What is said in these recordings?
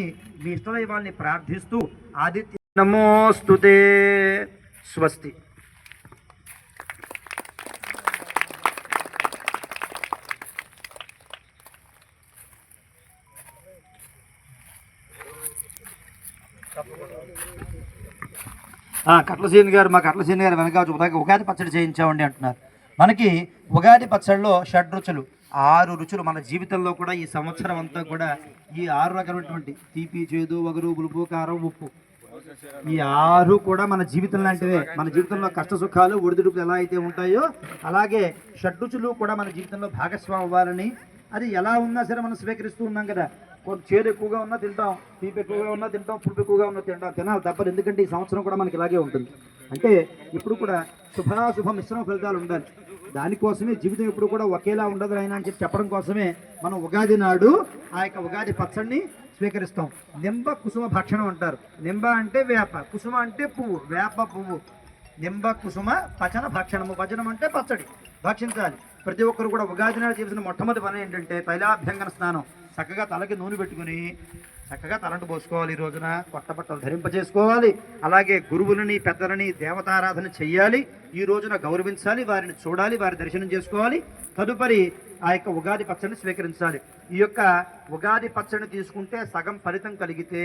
ఇష్టదైవాల్ని ప్రార్థిస్తూ ఆదిత్య నమోస్తుతే స్వస్తి. ఆ, కట్లసీని గారు మా కట్లసీని గారు వెనక ఉగాది పచ్చడి చేయించామండి అంటున్నారు. మనకి ఉగాది పచ్చడిలో షడ్రుచులు. ఆరు రుచులు మన జీవితంలో కూడా ఈ సంవత్సరం అంతా కూడా ఈ ఆరు రకమైనటువంటి తీపి చేదు వగరు పులుపు కారం ఉప్పు. ఈ ఆరు కూడా మన జీవితం లాంటివే. మన జీవితంలో కష్ట సుఖాలు ఒడిదుడుకులు ఎలా అయితే ఉంటాయో అలాగే షడ్రుచులు కూడా మన జీవితంలో భాగస్వామి అవ్వాలని. అది ఎలా ఉన్నా సరే మనం స్వీకరిస్తూ ఉన్నాం కదా. కొంత చేదు ఎక్కువగా ఉన్నా తింటాం తీపి ఎక్కువగా ఉన్నా తింటాం పులుపు ఎక్కువగా ఉన్నా తింటాం తినాలి తప్పదు. ఎందుకంటే ఈ సంవత్సరం కూడా మనకి ఇలాగే ఉంటుంది. అంటే ఇప్పుడు కూడా శుభాశుభ మిశ్రమ ఫలితాలు ఉండాలి. దానికోసమే జీవితం ఎప్పుడు కూడా ఒకేలా ఉండదు అయినా అని చెప్పి చెప్పడం కోసమే మనం ఉగాది నాడు ఆ యొక్క ఉగాది పచ్చడిని స్వీకరిస్తాం. నింబ కుసుమ భక్షణం అంటారు. నింబ అంటే వేప కుసుమ అంటే పువ్వు వేప పువ్వు. నింబ కుసుమ పచన భక్షణము. భజనం అంటే పచ్చడి. భక్షించాలి. ప్రతి ఒక్కరు కూడా ఉగాది నాడు చేసిన మొట్టమొదటి పని ఏంటంటే తైలాభ్యంగన స్నానం. చక్కగా తలకి నూనె పెట్టుకుని చక్కగా తలంటు పోసుకోవాలి ఈ రోజున కొత్త బట్టలు ధరింపజేసుకోవాలి. అలాగే గురువులని పెద్దలని దేవతారాధన చెయ్యాలి. ఈ రోజున గౌరవించాలి వారిని చూడాలి వారి దర్శనం చేసుకోవాలి. తదుపరి ఆ యొక్క ఉగాది పచ్చడిని స్వీకరించాలి. ఈ యొక్క ఉగాది పచ్చడిని తీసుకుంటే సగం ఫలితం కలిగితే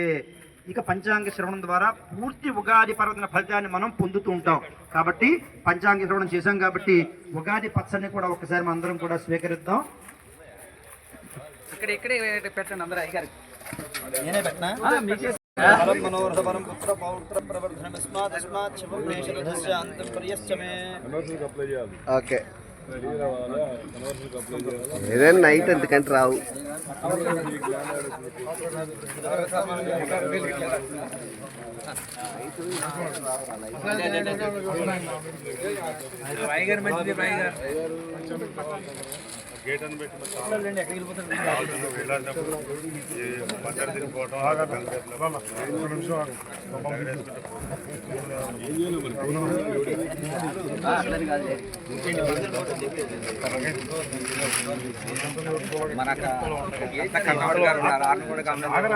ఇక పంచాంగ శ్రవణం ద్వారా పూర్తి ఉగాది పర్వదిన ఫలితాన్ని మనం పొందుతూ ఉంటాం. కాబట్టి పంచాంగ శ్రవణం చేశాం కాబట్టి ఉగాది పచ్చడిని కూడా ఒకసారి మనందరం అందరం కూడా స్వీకరిద్దాం. ఇక్కడ ఇక్కడే పెట్టండి అందరూ అయ్యారు నేనే పెట్టినా? మీకే. శుభం మేషరథస్య అంతం ప్రియశ్చ మే ఓకే. ఏదైనా నైట్ ఎందుకంటే రావు. మంచిది మన కన్నవాడు గారు ఉన్నారు వాళ్ళు కూడా కన్నవాడు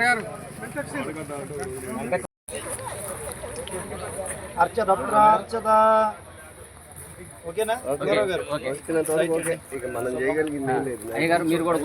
గారు. అర్చదత్రార్చద ఓకేనా? ఓకే. ఇక మనం చేయగలిగింది ఏం లేదు. అయ్యగారు మీరు కూడా